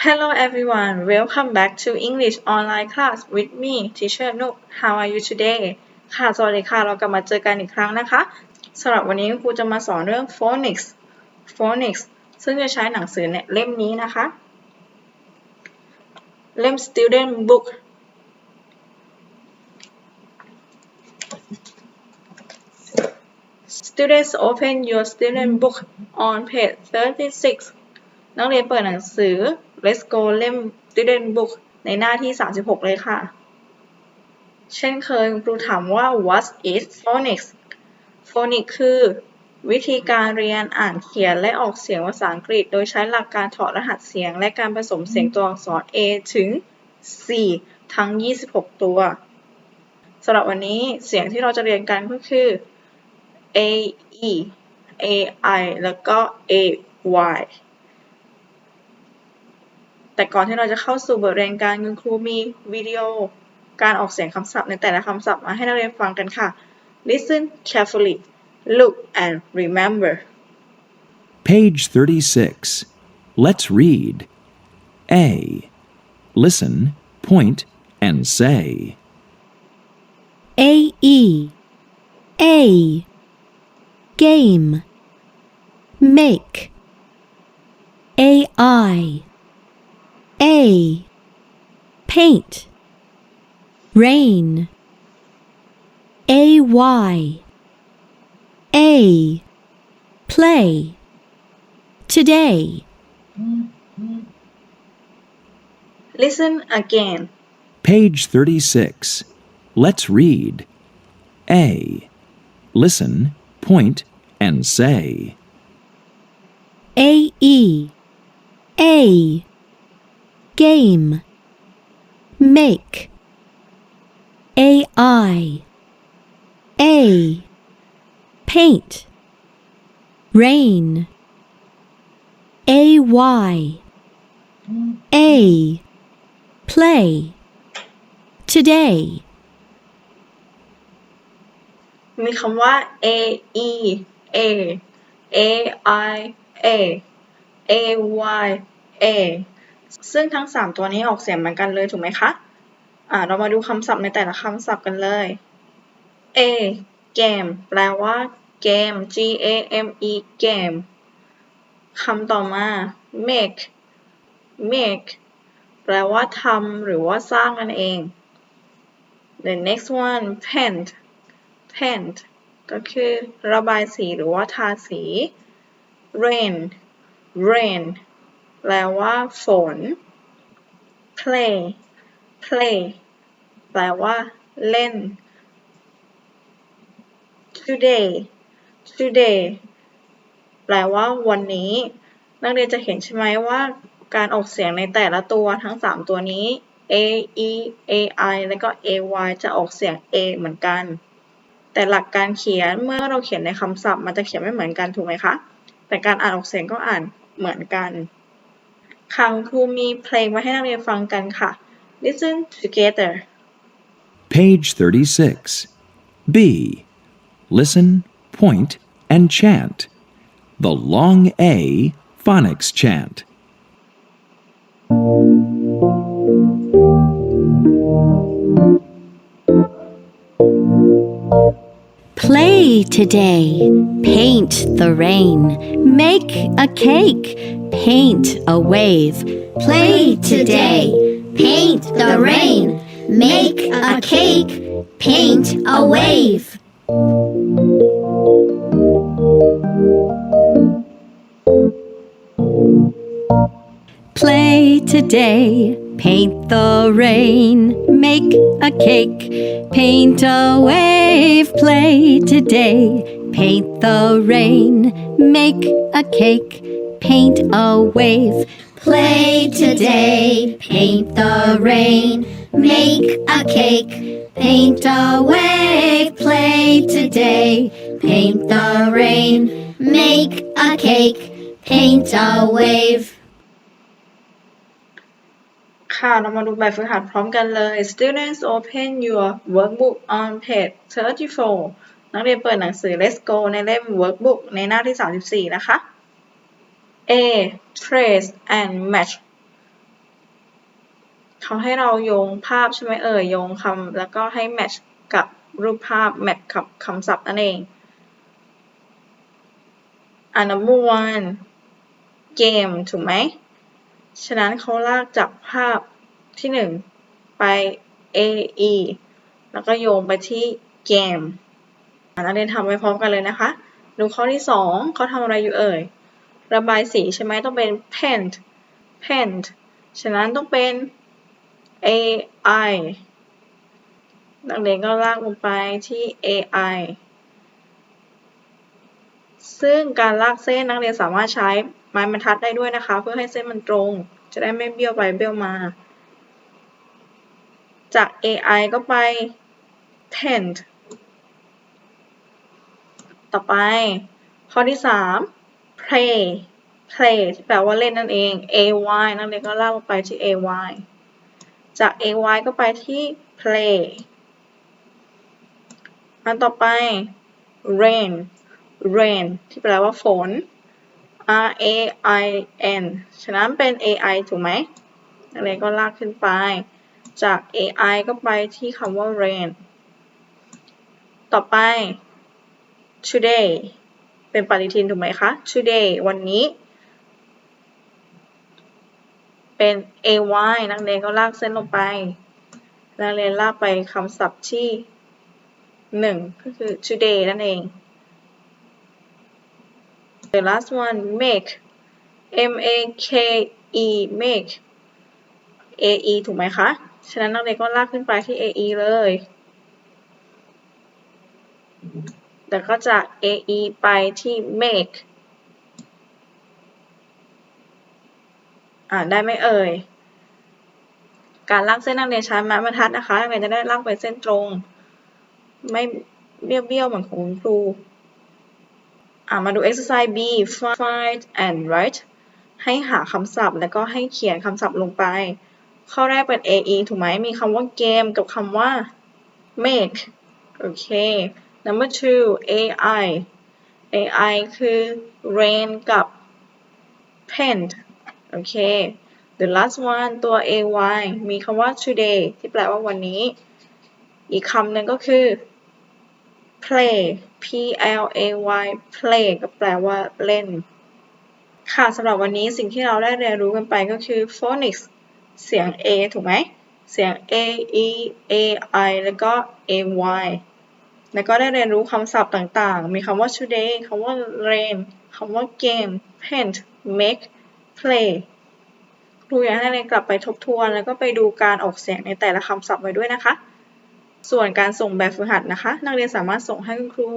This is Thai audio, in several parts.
Hello everyone, welcome back to English online class with me, Teacher Nook. How are you today? ค่ะ สวัสดีค่ะ เรากลับมาเจอกันอีกครั้งนะคะ สำหรับวันนี้ครูจะมาสอนเรื่อง phonics phonics ซึ่งจะใช้หนังสือเนี่ยเล่มนี้นะคะ เล่ม student book Students open your student book on page 36 นักเรียนเปิดหนังสือ Let's go เล่ม Student Book ในหน้าที่ 36 เลยค่ะ เช่นเคยครูถามว่า What is phonics phonics คือวิธีการเรียนอ่านเขียนและออกเสียงภาษาอังกฤษ โดยใช้หลักการถอดรหัสเสียง และการผสมเสียงตัวอักษร A ถึง C ทั้ง 26 ตัวสำหรับวันนี้เสียงที่เราจะเรียนกันก็คือ A E A I แล้วก็ A Y แต่ก่อนที่เราจะเข้าสู่บทเรียนการคุณครูมีวิดีโอการออกเสียงคำศัพท์ในแต่ละคำศัพท์มาให้นักเรียนฟังกันค่ะ Listen carefully look and remember Page 36. Let's read. A. Listen, point, and say. A E A game make A I A. Paint. Rain. A Y. A. Play. Today. Listen again. Page 36. Let's read. A. Listen, point, and say. A E. A game make A I A paint rain A Y A play today มีคำว่า A E A A I A A Y A ซึ่งทั้ง 3 ตัวนี้ออกเสียงเหมือนกันเลยถูกไหมคะอ่าเรามาดูคำศัพท์ในแต่ละคำศัพท์กันเลย A game แปลว่าเกม G A M E game คำต่อมา make make แปลว่าทำหรือว่าสร้างนั่นเอง the next one paint paint ก็คือระบายสีหรือว่าทาสี rain rain แปลว่าฝน play play แปลว่า เล่น today today แปลว่า วันนี้ นักเรียนจะเห็นใช่ไหมว่าการออกเสียงในแต่ละตัวทั้ง 3 ตัวนี้ a e a i แล้วก็ a y จะออกเสียง a เหมือนกัน แต่หลักการเขียนเมื่อเราเขียนในคำศัพท์มันจะเขียนไม่เหมือนกันถูกไหมคะ แต่การอ่านออกเสียงก็อ่านเหมือนกัน ค่ะคุณครูมีเพลงมาให้นักเรียนฟังกันค่ะ Listen together Page 36. B. Listen, point, and chant. The long A phonics chant. Play today, paint the rain, make a cake, paint a wave. Play today, paint the rain, make a cake, paint a wave. Play today, paint the rain, make a cake, paint a wave. Play today, paint the rain, make a cake, paint a wave. Play today, paint the rain, make a cake, paint a wave. Play today, paint the rain, make a cake, paint a wave. ค่ะ เรามาดูแบบฝึกหัดพร้อมกันเลย Students open your workbook on page 34 นักเรียนเปิดหนังสือ Let's go ในเล่ม workbook ในหน้าที่ 34 นะคะ A trace and match เขาให้เราโยงภาพใช่ไหมเอ่ยโยงคำแล้วก็ให้แมทช์กับรูปภาพแมทกับคำศัพท์นั่นเองอันดับวันเกมถูกไหม ฉะนั้นเขาลากจากภาพที่หนึ่งไป A E แล้วก็โยงไปที่เกมอะนักเรียนทำไปพร้อมกันเลยนะคะ ดูข้อที่สองเขาทำอะไรอยู่เอ่ย ระบายสีใช่ไหมต้องเป็น paint paint ฉะนั้นต้องเป็น A I นักเรียนก็ลากลงไปที่ A I ซึ่งการลากเส้นนักเรียนสามารถใช้ไม้บรรทัดได้ด้วยนะคะ เพื่อให้เส้นมันตรง จะได้ไม่เบี้ยวไปเบี้ยวมา จาก AI ก็ไป paint ต่อไป ข้อที่ 3 play play ที่แปลว่าเล่นนั่นเอง ay นักเรียนก็ลากลงไปที่ ay จาก ay ก็ไปที่ play อันต่อไป rain rain ที่แปลว่าฝน r a i n ฉะนั้นเป็น ai ถูกไหมนักเรียนก็ลากขึ้นไป จาก ai ก็ไปที่คำว่า rain ต่อไป today เป็นปฏิทินถูกไหมคะ today วันนี้ เป็น ay นักเรียนก็ลากเส้นลงไป นักเรียนลากไปคำศัพท์ที่หนึ่งก็คือ today นั่นเอง the last one make m a k e make a e ถูกไหมคะ ฉะนั้นนักเรียนก็ลากขึ้นไปที่ a e เลย แล้วก็จาก a e ไปที่ make อ่าได้ไหมเอ่ย การลากเส้นนักเรียนใช้ไม้บรรทัดนะคะ นักเรียนจะได้ลากไปเส้นตรง ไม่เบี้ยวๆเหมือนของครู อ่ามาดู exercise B find and write ให้หาคำศัพท์แล้วก็ให้เขียนคำศัพท์ลงไป ข้อแรกเป็น AE ถูกไหมมีคำว่าเกมกับคำว่า make โอเค number two AI AI คือ rain กับ paint โอเค the last one ตัว AY มีคำว่า today ที่แปลว่าวันนี้ อีกคำหนึ่งก็คือ play p l a y play ก็แปลว่าเล่น ค่ะสำหรับวันนี้สิ่งที่เราได้เรียนรู้กันไปก็คือ phonics เสียง a ถูกไหม เสียง a e a i แล้วก็ a y แล้วก็ได้เรียนรู้คำศัพท์ต่างๆ มีคำว่า today คำว่า rain คำว่า game paint make play ครูอยากให้เรียนกลับไปทบทวน แล้วก็ไปดูการออกเสียงในแต่ละคำศัพท์ไว้ด้วยนะคะ ส่วนการส่งแบบฝึกหัดนะคะ นักเรียนสามารถส่งให้คุณครู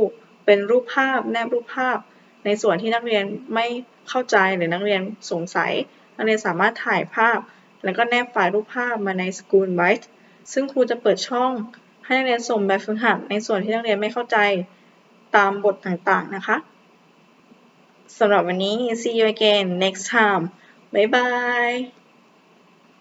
เป็นรูปภาพ แนบรูปภาพ ในส่วนที่นักเรียนไม่เข้าใจหรือนักเรียนสงสัย นักเรียนสามารถถ่ายภาพ แล้วก็แนบไฟล์รูปภาพมาใน School Byte ซึ่งครูจะเปิดช่องให้นักเรียนส่งแบบฝึกหัด ในส่วนที่นักเรียนไม่เข้าใจตามบทต่างๆนะคะสำหรับวันนี้ see you again next time บ๊ายบาย